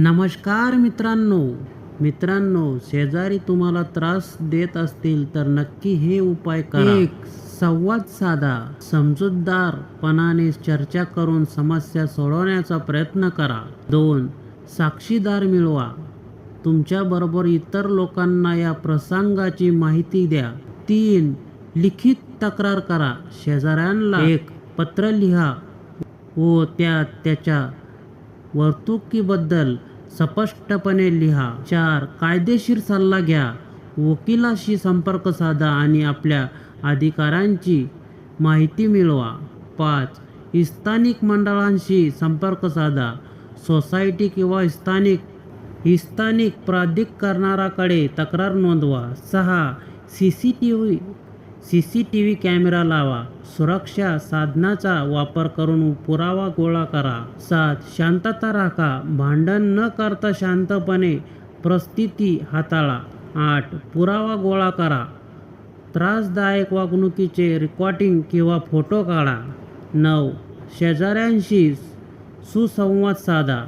नमस्कार मित्रांनो. मित्रांनो शेजारी तुम्हाला त्रास देत असतील तर नक्की हे उपाय करा. एक. संवाद साधा. समजूतदारपणाने चर्चा करून समस्या सोडवण्याचा प्रयत्न करा. दोन. साक्षीदार मिळवा. तुमच्याबरोबर इतर लोकांना या प्रसंगाची माहिती द्या. तीन. लिखित तक्रार करा. शेजाऱ्यांना एक. पत्र लिहा व त्या त्याच्या वर्तुकीबद्दल स्पष्टपणे लिहा. चार कायदेशीर सल्ला घ्या. वकिलाशी संपर्क साधा आणि आपल्या अधिकारांची माहिती मिळवा. पाच स्थानिक मंडळांशी संपर्क साधा. सोसायटी किंवा स्थानिक स्थानिक प्राधिकरणाकडे तक्रार नोंदवा. सहा C C T V C C T V camera लावा. सुरक्षा साधनाचा वापर करून पुरावा गोळा करा. सात शांतता राखा. भांडण न करता शांतपणे परिस्थिती हाताळा. आठ पुरावा गोळा करा. त्रासदायक वागणुकीचे रेकॉर्डिंग किंवा फोटो काढा. नऊ शेजाऱ्यांशी सुसंवाद साधा.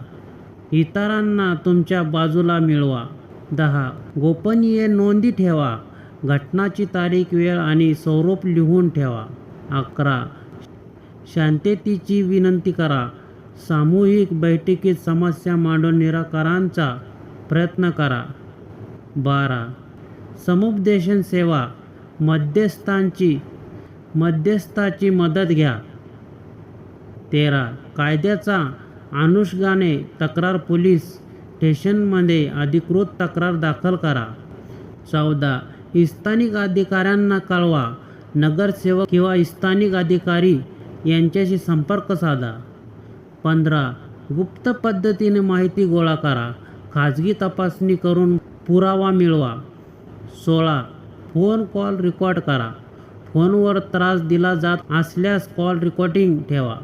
इतरांना तुमच्या बाजूला मिळवा. दहा गोपनीय नोंदी ठेवा. घटनाची तारीख वेळ आणि स्वरूप लिहून ठेवा. अकरा. शांततेची विनंती करा. सामूहिक बैठकीत समस्या मांडून निराकारांचा प्रयत्न करा. बारा. समुपदेशन सेवा. मध्यस्थांची मध्यस्थाची मदत घ्या. तेरा. कायद्याचा अनुषंगाने तक्रार पोलीस स्टेशनमध्ये अधिकृत तक्रार दाखल करा. चौदा. स्थानिक अधिकाऱ्यांना कळवा. नगरसेवक किंवा स्थानिक अधिकारी यांच्याशी संपर्क साधा. पंधरा. गुप्त पद्धतीने माहिती गोळा करा. खाजगी तपासणी करून पुरावा मिळवा. सोळा. फोन कॉल रेकॉर्ड करा. फोनवर त्रास दिला जात असल्यास कॉल रेकॉर्डिंग ठेवा.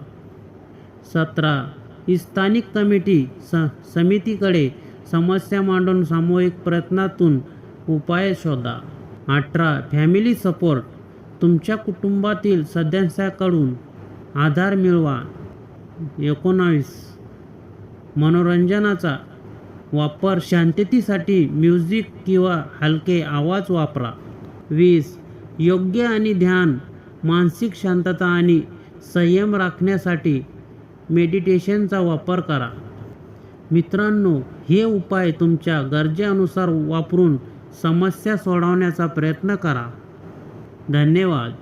सतरा. स्थानिक कमिटी स समितीकडे समस्या मांडून सामूहिक प्रयत्नातून उपाय शोधा. अठरा फॅमिली सपोर्ट तुमच्या कुटुंबातील सदस्याकडून आधार मिळवा. एकोणावीस. मनोरंजनाचा वापर शांततेसाठी म्युझिक किंवा हलके आवाज वापरा. वीस. योग्य आणि ध्यान मानसिक शांतता आणि संयम राखण्यासाठी मेडिटेशनचा वापर करा. मित्रांनो हे उपाय तुमच्या गरजेनुसार वापरून समस्या सोडवण्याचा प्रयत्न करा. धन्यवाद.